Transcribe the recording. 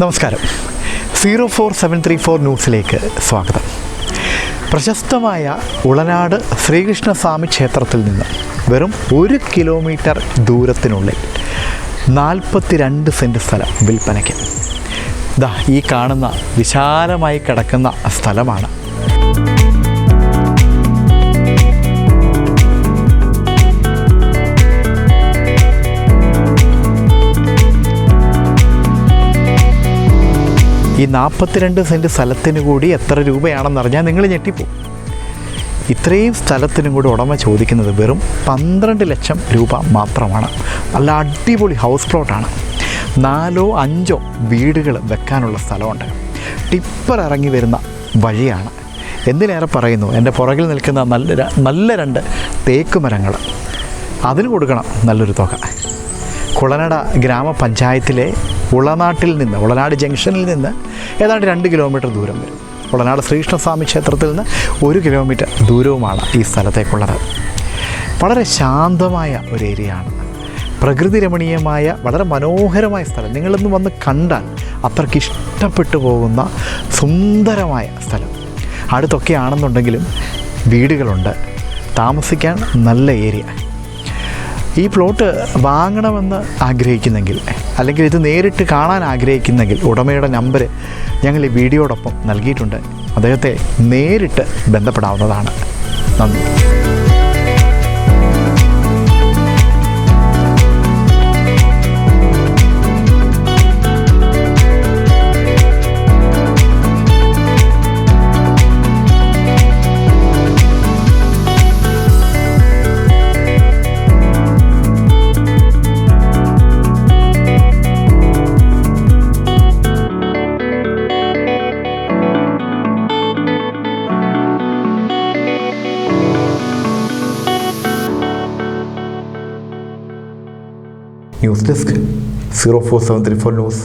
നമസ്കാരം. Zero four seven three four ന്യൂസിലേക്ക് സ്വാഗതം. പ്രശസ്തമായ ഉളനാട് ശ്രീകൃഷ്ണസ്വാമി ക്ഷേത്രത്തിൽ നിന്ന് വെറും ഒരു കിലോമീറ്റർ ദൂരത്തിനുള്ളിൽ നാൽപ്പത്തിരണ്ട് സെന്റ് സ്ഥലം വിൽപ്പനയ്ക്ക്. ദാ ഈ കാണുന്ന വിശാലമായി കിടക്കുന്ന സ്ഥലമാണ് ഈ നാൽപ്പത്തിരണ്ട് സെന്റ് സ്ഥലത്തിന് കൂടി എത്ര രൂപയാണെന്ന് അറിഞ്ഞാൽ നിങ്ങൾ ഞെട്ടിപ്പോവും ഇത്രയും സ്ഥലത്തിനും കൂടി ഉടമ ചോദിക്കുന്നത് വെറും പന്ത്രണ്ട് ലക്ഷം രൂപ മാത്രമാണ്. നല്ല അടിപൊളി ഹൗസ് പ്ലോട്ടാണ് നാലോ അഞ്ചോ വീടുകൾ വെക്കാനുള്ള സ്ഥലമുണ്ട്. ടിപ്പർ ഇറങ്ങി വരുന്ന വഴിയാണ്. എന്തിനേറെ പറയുന്നു എന്റെ പുറകിൽ നിൽക്കുന്ന നല്ല നല്ല രണ്ട് തേക്ക് മരങ്ങൾ. അതിന് കൊടുക്കണം നല്ലൊരു തുക. കുളനട ഗ്രാമപഞ്ചായത്തിലെ ഉളനാട്ടിൽ നിന്ന് ഉളനാട് ജംഗ്ഷനിൽ നിന്ന് ഏതാണ്ട് രണ്ട് കിലോമീറ്റർ ദൂരം വരും. ഉളനാട് ശ്രീകൃഷ്ണസ്വാമി ക്ഷേത്രത്തിൽ നിന്ന് ഒരു കിലോമീറ്റർ ദൂരവുമാണ് ഈ സ്ഥലത്തേക്കുള്ളത്. വളരെ ശാന്തമായ ഒരു ഏരിയ ആണ് പ്രകൃതി രമണീയമായ വളരെ മനോഹരമായ സ്ഥലം. നിങ്ങളിന്ന് വന്ന് കണ്ടാൽ അത്രയ്ക്ക് ഇഷ്ടപ്പെട്ടു പോകുന്ന സുന്ദരമായ സ്ഥലം. അടുത്തൊക്കെ ആണെന്നുണ്ടെങ്കിലും വീടുകളുണ്ട്. താമസിക്കാൻ നല്ല ഏരിയ. ഈ പ്ലോട്ട് വാങ്ങണമെന്ന് ആഗ്രഹിക്കുന്നെങ്കിൽ അല്ലെങ്കിൽ ഇത് നേരിട്ട് കാണാൻ ആഗ്രഹിക്കുന്നെങ്കിൽ ഉടമയുടെ നമ്പർ ഞങ്ങൾ ഈ വീഡിയോടൊപ്പം നൽകിയിട്ടുണ്ട്. അദ്ദേഹത്തെ നേരിട്ട് ബന്ധപ്പെടാവുന്നതാണ്. നന്ദി. News desk zero four seven three four news.